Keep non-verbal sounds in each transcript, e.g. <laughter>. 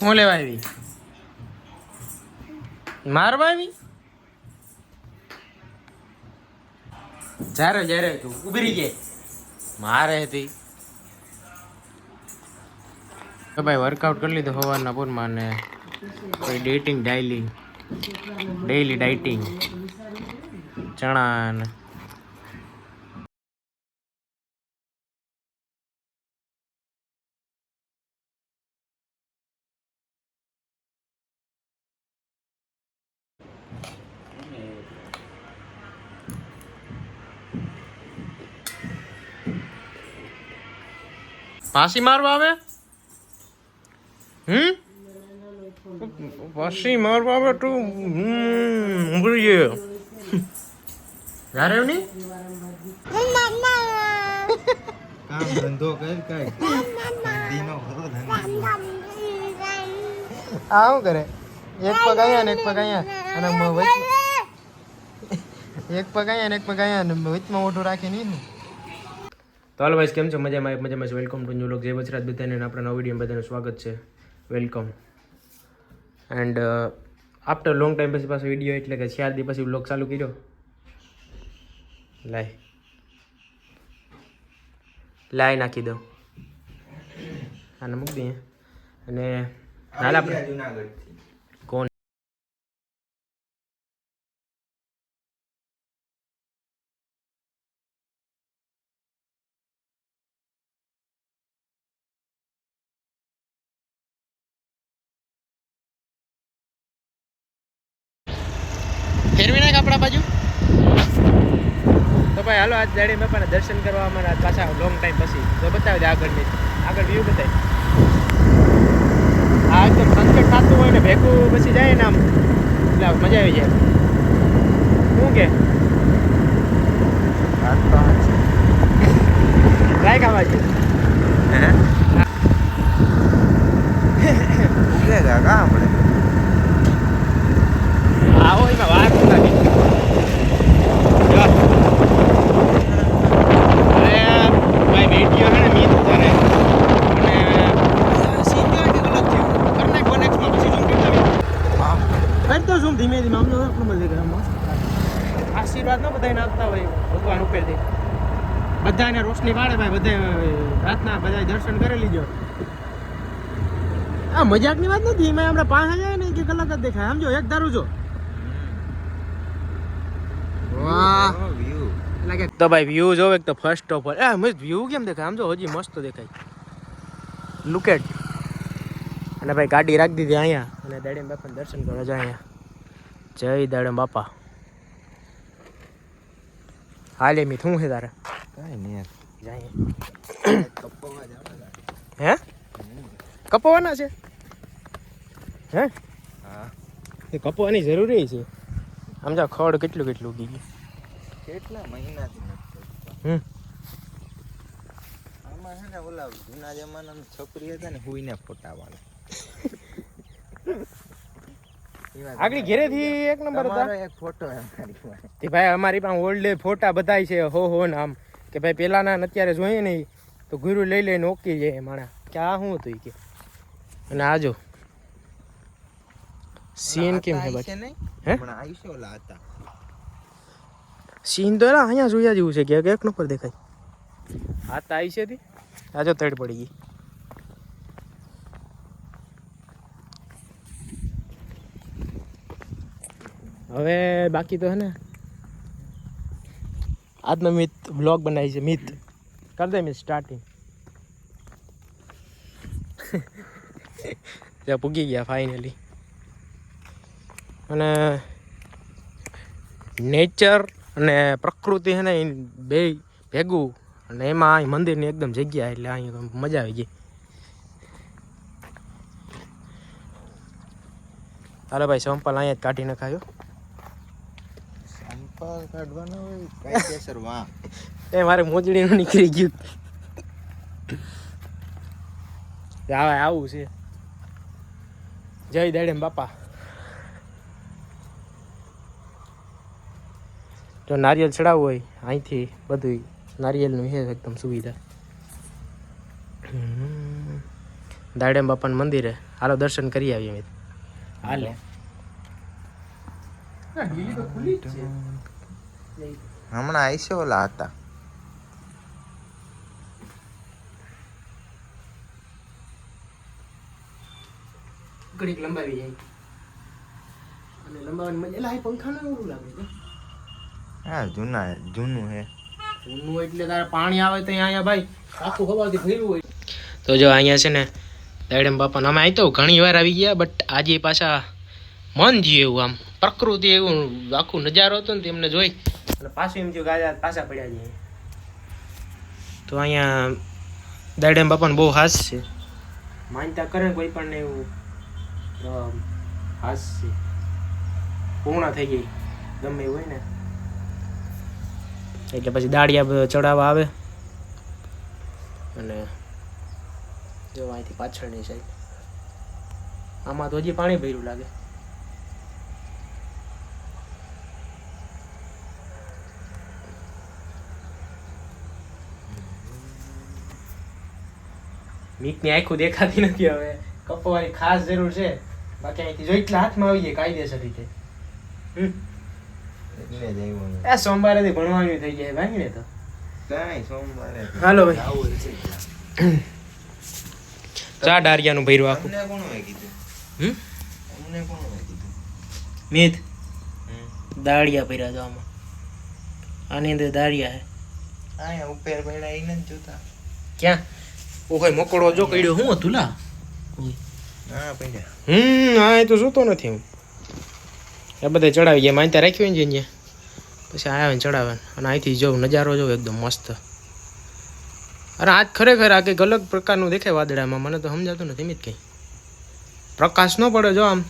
હું લેવા આવી? મારવા આવી? જ્યારે જ્યારે તું. ઉભરી ગઈ મારે હતી. તો ભાઈ વર્કઆઉટ કરી લીધું સવારના પૂરમાં ને કોઈ ડેટિંગ ડાયલી ડેઈલી ડાયટિંગ ચણા ને પાસી મારવા આવે? હમ? પાસી મારવા આવે તું હમ ગયો નહીં કામ ધંધો કર કઈ. દીનો ખરો ધંધો આ શું કરે? એક પગ અહીંયા ને એક પગ અહીંયા અને વચ- <laughs> એક પગ અહીંયા ને એક પગ અહીંયા ને વચમાં મોઢું રાખી નહીં ને. તો હાલો ભાઈ, કેમ છો? મજામાં મજામાં છે? વેલકમ ટુ ન્યુ લોક જય વજરાજ બધાને આપણા નવા વીડિયો બધાનું સ્વાગત છે. Welcome and after long time પછી પાછો વીડિયો એટલે કે ચાર દિવસ પછી બ્લોગ ચાલુ કર્યો. લાય. લાય નાખી દઉં. આને મૂકી દઈએ. અને હાલ આપણે આપણા બાજુ? તો ભાઈ હાલો આજ દાડી બાપાના દર્શન કરવા અમારા પાછા લોંગ ટાઈમ પછી. તો બતાવી દે આગળની. આગળ વ્યૂ બતાવી. આ એકદમ સનસેટ થતું હોય ને ભેગું પછી જાય ને આમ. એટલે મજા આવી જાય. શું કે? ટ્રાય ખાવા છે. ઉગેગા <laughs> કા આપણે? આવો એમાં વાર ન લાગે જો. અરે ભાઈ વીડિયો છે ને મીત ઉતારે અને સીન જો એક અલગ છે કર નાખ વન એક્સમાં પછી ઝૂમ કરી દઉં કર તો ઝૂમ ધીમે ધીમે આમ જો એક નંબર દેખાય મસ્ત આશીર્વાદ ન બધાને આપતા હોય ભગવાન ઉપરથી બધાને રોશની પાડે ભાઈ બધા રાતના બધા દર્શન કરી લીજો. આ મજાકની વાત નથી એમાં આપણે પાંચ જાય ને કે કલાક જ દેખાય. સમજો એક ધારું જો. વાહ. વ્યૂ તો ભાઈ વ્યૂ જોવે તો ફર્સ્ટ ઓફ ઓલ એ મસ્ત વ્યૂ કેમ દેખાય? આમ જો હજી મસ્ત દેખાય. લુક એટ અને ભાઈ ગાડી રાખી દીધી અહીંયા. અને દાડેમ બાપાને દર્શન કરવા જાય અહીંયા. જય દાડમ બાપા. હાલે મી શું છે તારે? કઈ નહીં હે? કપવાના છે? હે? હા. એ કપવાની જરૂરી છે. આમ જા ખડ કેટલું કેટલું ઉગી ગયું. કેટલા મહિનાથી હમ. આમાં છે ને ઓલા જૂના જમાનામાં છોકરી હતા ને હુઈને ફોટા આગળ ઘેરેથી એક નંબર હતા? એક ફોટો એમ તે ભાઈ અમારી પાસે ઓલ્ડ ફોટા બધાય છે હો હો ને આમ. કે ભાઈ પહેલાંના અત્યારે જોઈએ ને તો ગુરુ લઈ લઈને ઓકી જાય માણા કે આ શું હતું કે? અને આજો સીન કેમ છે બાકી? હે? આયુષ્ય ઓલા હતા. સીન તો એલા અહીંયા જોયા જેવું છે કે એક નંબર દેખાય. આ તો આવી છે તી. આજો તડ પડી ગઈ. હવે બાકી તો હે ને આજનો મિત બ્લોગ બનાવી છે, મિત. કર દે મિત સ્ટાર્ટિંગ <laughs> ત્યાં પૂગી ગયા ફાઇનલી અને નેચર અને પ્રકૃતિ છે ને એ બે ભેગું. અને એમાં અહીં મંદિરની એકદમ જગ્યા એટલે અહીં મજા આવી ગઈ. હાલો ભાઈ, સંપલ અહીંયા જ કાઢી નખાયો. સંપર્ક કાઢવાનો હોય? <laughs> કાયદેસર વા એ મારે મોજડીનું નીકળી ગયું. આવે આવું છે. જય દાડેમ બાપા. જો નારિયેલ ચડાવવું હોય અહીંથી બધું નારિયેલનું છે એકદમ સુવિધા. દાડેમ બાપાનું મંદિરે. હાલો દર્શન કરી આવીએ હાલે. ઢીલી આવી છે. ઓલા હતા. ઘડીક લંબાવી જાય. અને લંબાવાની મજા એટલે આ પંખા ન એવું લાગે છે. હા જૂના જૂનું હે. જૂનું એટલે તારે પાણી આવે તો અહીંયા ભાઈ આખું હવાથી ભર્યું હોય. તો જો અહીંયા છે ને દાડમ બાપા અમે આવી તો ઘણી વાર આવી ગયા બટ આજે પાછા મન જેવું એવું આમ. પ્રકૃતિ એવું આખું નજારો હતો ને તેમને જોઈ. અને પાછું એમ થયું ગાજા પાછા પડ્યા જઈએ તો અહીંયા દાડેમ બાપાને બહુ હાસ છે. માનતા કરે કોઈ પણ ને એવું હાસ છે. પૂર્ણ થઈ ગઈ. ગમે એવું હોય ને. એટલે પછી દાળિયા ચડાવવા આવે. અને જો અહીંથી પાછળની સાઈડ આમાં તો હજી પાણી ભર્યું લાગે. મીકની આંખું દેખાતી નથી હવે. કપવાની ખાસ જરૂર છે. બાકી અહીંથી જો એટલા હાથમાં આવી જાય કાયદેસર રીતે. હમ. સોમવારે. એ સોમવારેથી ભણવાનું થઈ જાય ભાઈ ને તો. સોમવારે. હાલો ભાઈ. આવું જ છે. ચા ડારિયાનું ભર્યું આખું. તમને કોણ હોય કીધું? હમ? તમને કોણ હોય કીધું? મીત. હમ. દાળિયા ભર્યા આમાં. આની અંદર દાળિયા હે આ ઉપર પડ્યા એ નથી જોતા. ક્યાં? ઓહે મકોડો જો કઈડ્યો હું હતું લા? હા હમ હા એ તો જોતો નથી હું એ બધે ચડાવી ગયા માનતા રાખ્યું હોય ને અહીંયા? પછી આવ્યા ને ચડાવે અને અહીંથી જોઉં નજારો જોઉં એકદમ મસ્ત. અરે આજ ખરેખર આ કંઈક અલગ પ્રકારનું દેખાય વાદળામાં. મને તો સમજાતું નથી મિત કંઈ. પ્રકાશ ન પડે જો આમ.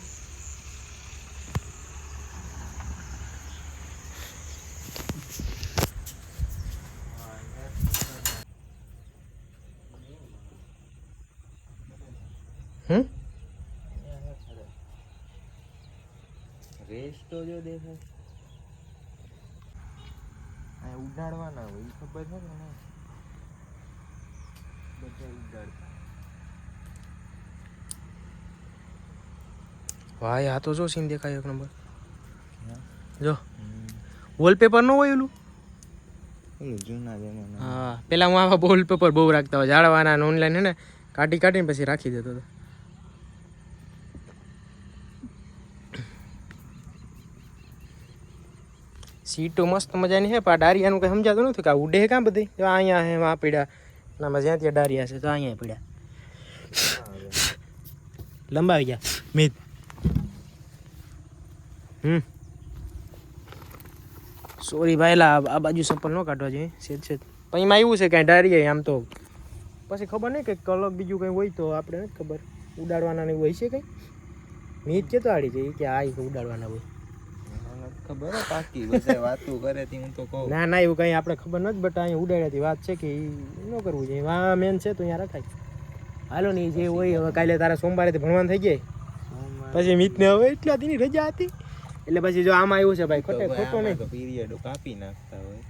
રેસ તો જો દેખાય. આ ઉડાડવાના હોય ખબર છે ને બધા ઉડાડતા. ભાઈ આ તો જો સીન દેખાય એક નંબર. જો. વોલપેપર નો હોય એલું ઓલું જૂના જમાના હા પેલા હું આવા વોલપેપર બહુ રાખતા હોય જાળવાના ઓનલાઈન હે ને કાઢી કાઢીને પછી રાખી દેતો હતો. સીટો મસ્ત મજાની છે, પણ આ ડારિયાનું કંઈ સમજાતું નથી કે આ ઉડે કાં બધી? અહીંયા હે આ પીડા. નામાં જ્યાં ત્યાં ડારિયા છે, તો અહીંયા પીડા. લંબાવી ગયા મિત. હમ. સોરી ભાઈ આ બાજુ સપલ ન કાઢવા જોઈએ. સેજ સેજ પણ એમાં એવું છે કાંઈ ડારિયા આમ તો. પછી ખબર નહીં કે કલક બીજું કંઈ હોય તો આપણે નથી ખબર. ઉડાડવાના એવું હોય છે કંઈ? મીત કે તો આડી છે કે આ ઉડાડવાના હોય. ખબર હે પાકી બધા વાતો કરે તી હું તો કહું. ના ના એવું કંઈ આપણે ખબર નથી બટ અહીંયા ઉડાડ્યાથી વાત છે કે એ ન કરવું જોઈએ. વા મેન છે તો અહીંયા રખાય. હાલો ને જે હોય હવે કાલે તારા સોમવારેથી ભણવાનું થઈ જાય. પછી મિતને હવે એટલા દીની રજા હતી. એટલે પછી જો આમાં એવું છે ભાઈ ખોટે ખોટો નહીં. પીરિયડ કાપી નાખતા હોય.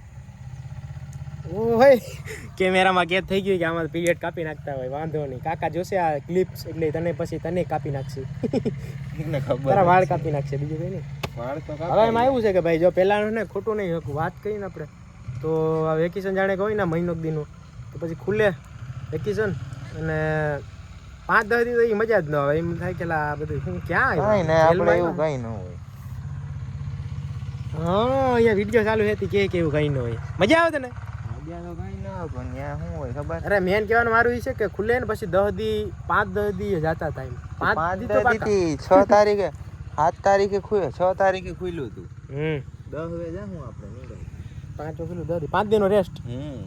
ઓય કેમેરામાં કેદ થઈ ગયું કે આમાં પીરિયડ કાપી નાખતા હોય વાંધો નહીં. કાકા જોશે આ ક્લિપ્સ એટલે તને પછી તને કાપી નાખશે. <laughs> ખબર તારા વાળ કાપી નાખશે બીજું કંઈ નહીં. હવે એમાં એવું છે કે ભાઈ જો પહેલાનું ને ખોટું નહીં વાત કરીને આપણે. તો આ વેકેશન જાણે કે હોય ને મહિનો દીનું તો પછી ખુલે વેકેશન અને પાંચ દસ દિવસ એ મજા જ ન આવે. એમ થાય કે આ બધું હું ક્યાં આવ્યું? આપણે એવું આવ્યા? ન હોય. હા અહીંયા વીડિયો ચાલુ હતી કે કે એવું કંઈ ન હોય. મજા આવે તને? મજા તો કાંઈ ના આવે પણ ત્યાં શું હોય ખબર? અરે મેન કહેવાનું મારું એ છે કે ખુલે ને પછી દસ દી પાંચ દસ દી જતા થાય પાંચ દી છ તારીખે સાત તારીખે ખુલ્યું છ તારીખે ખુલ્યું હતું. હમ. દસ વાગે હું આપણે પાંચ વાગેલું દસ પાંચ દિનનો રેસ્ટ હમ.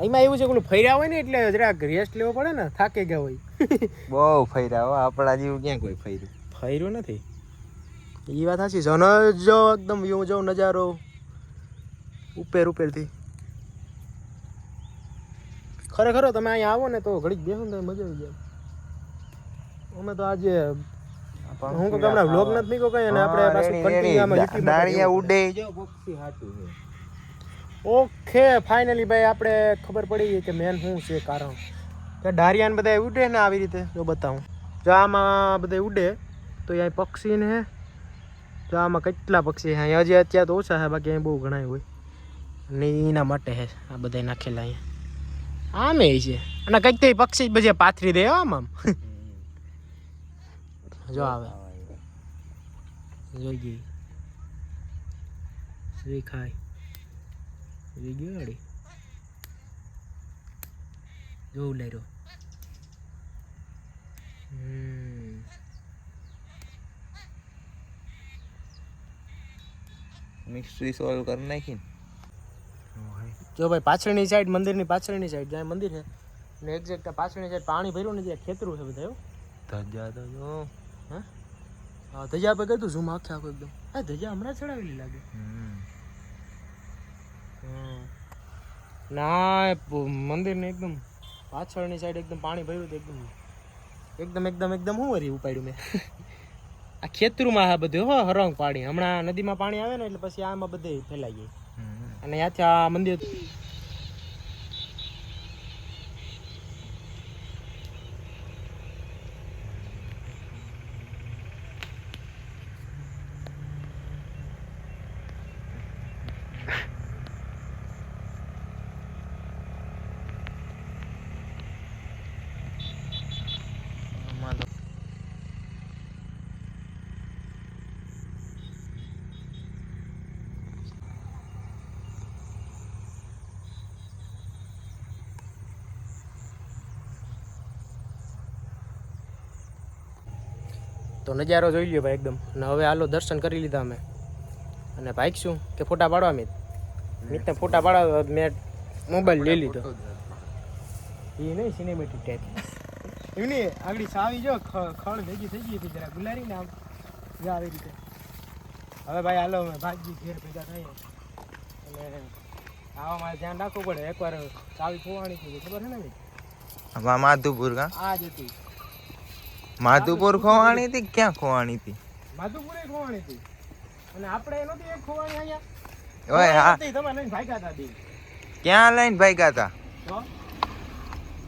એમાં એવું છે કે ફર્યા હોય ને એટલે જરાક રેસ્ટ લેવો પડે ને થાકી ગયા હોય. <laughs> બહુ ફર્યા હો આપણા જેવું ક્યાં કોઈ ફર્યું? ફર્યું નથી. એ વાત સાચી છે. જો એકદમ વ્યૂ જો નજારો ઉપેર ઉપેરથી. ખરેખર તમે અહીંયા આવો ને તો ઘડીક બેસો ને તો મજા આવી જાય. અમે તો આજે હું કોઈ હમણાં વ્લોગ નથી મૂક્યો કઈ? અને આપણે પાછું કન્ટિન્યુ આમાં યુટ્યુબ દાળિયા ઉડે જો પક્ષી હાચું છે ઓકે ફાઇનલી ભાઈ આપણે ખબર પડી ગઈ કે મેન શું છે કારણ. કે ડારિયાને બધા ઉડે ને આવી રીતે? જો બતાવું. જો આમાં બધા ઉડે તો અહીંયા પક્ષીને હે. જો આમાં કેટલા પક્ષી છે અહીંયા હજી અત્યારે તો ઓછા છે બાકી અહીં બહુ ઘણા હોય. ને એના માટે છે આ બધા નાખેલા અહીંયા. આમે છે. અને કંઈક તો પક્ષી જ બધે પાથરી દે આમ આમ. જો આવે. જોઈ ગઈ. શ્રી ખાય? જોઈ ગયો અડી જોઉં લઈ રહ્યો. હમ. મિસ્ટ્રી સોલ્વ કરી નાખી જો ભાઈ પાછળની સાઈડ મંદિરની પાછળની સાઈડ જ્યાં મંદિર છે ને એક્ઝેક્ટ પાછળની સાઈડ પાણી ભર્યું ને ત્યાં ખેતરું છે બધા એવું? ધજા તો જો. હા? હા ધજા પર કીધું ઝૂમ આખે આખું એકદમ. હા ધજા હમણાં ચડાવેલી લાગે. હમ. ના મંદિર ને મંદિરને એકદમ પાછળની સાઈડ એકદમ પાણી ભર્યું હતું એકદમ. એકદમ એકદમ એકદમ હું વરી ઉપાડ્યું મેં? <laughs> આ ખેતરુંમાં આ બધું હો હરંગ પાણી. હમણાં નદીમાં પાણી આવે ને એટલે પછી આમાં બધે ફેલાઈ જાય. અને ત્યાંથી આ મંદિર આમાં તો તો નજારો જોઈ લ્યો ભાઈ એકદમ. અને હવે હાલો દર્શન કરી લીધા અમે. અને ભાઈક શું? કે ફોટા પાડવા મિત? મિતને ફોટા પાડવા મેં મોબાઈલ લઈ લીધો. એ નહીં સિનેમેટિક ટાઈપ એમની આગળ સાવી જો ખ- ખળ ભેગી થઈ ગઈ હતી જરા ગુલારી ને આમ. જા આવી રીતે. હવે ભાઈ હાલો અમે ભાગજી ઘેર ભેગા થઈએ. અને મારે ધ્યાન રાખવું પડે. એકવાર સાવી ખોવાણી હતી ખબર છે ને ભાઈ? માધુપુર કા? આ જ હતી. માધુપુર ખોવાણી હતી ક્યાં ખોવાણી હતી? માધુપુરે ખોવાણી હતી. અને આપણે નહોતી એક ખોવાણી અહીંયા. ઓય હા. તમે લઈને ભાગ્યા હતા દી ક્યાં લઈને ભાગ્યા હતા?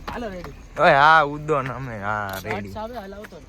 હાલો રેડી ઓય હા ઉદો અમે હા રેડી આવે હાલો ને.